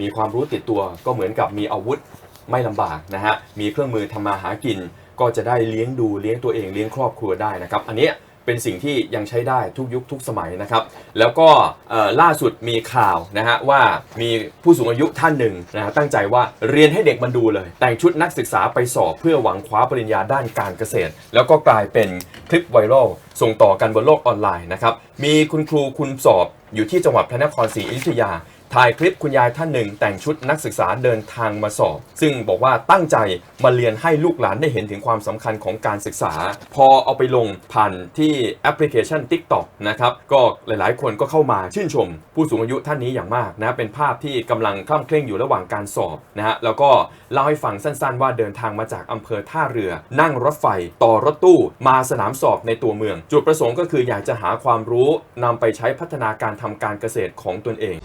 มีความรู้ติดตัวก็เหมือนกับมีอาวุธไม่ลำบากนะฮะมีเครื่องมือทำมาหากิน ก็จะได้เลี้ยงดูเลี้ยงตัวเองเลี้ยงครอบครัวได้นะครับ อันนี้เป็นสิ่งที่ยังใช้ได้ทุกยุคทุกสมัยนะครับ แล้วก็ล่าสุดมีข่าวนะฮะว่ามีผู้สูงอายุท่านหนึ่งนะฮะตั้งใจว่าเรียนให้เด็กมันดูเลย แต่งชุดนักศึกษาไปสอบเพื่อหวังคว้าปริญญาด้านการเกษตร แล้วก็กลายเป็นคลิปไวรัล ส่งต่อกันบนโลกออนไลน์นะครับ มีคุณครูคุณสอบอยู่ที่จังหวัดพระนครศรีอยุธยา ถ่ายคลิปคุณยายท่านหนึ่ง แต่งชุดนักศึกษาเดินทางมาสอบ ซึ่งบอกว่าตั้งใจมาเรียนให้ลูกหลานได้เห็นถึงความสำคัญของการศึกษา พอเอาไปลงผ่านที่แอปพลิเคชัน TikTok นะครับ ก็หลายๆ คนก็เข้ามาชื่นชม ผู้สูงอายุท่านนี้อย่างมากนะเป็นภาพที่กำลังคล่ำเคร่งอยู่ระหว่างการสอบนะฮะแล้วก็เล่าให้ฟังสั้นๆ ว่าเดินทางมาจากอำเภอท่าเรือ นั่งรถไฟต่อรถตู้มาสนามสอบในตัวเมืองจุดประสงค์ก็คืออยากจะหาความรู้นำไปใช้พัฒนาการทำการเกษตรของตนเอง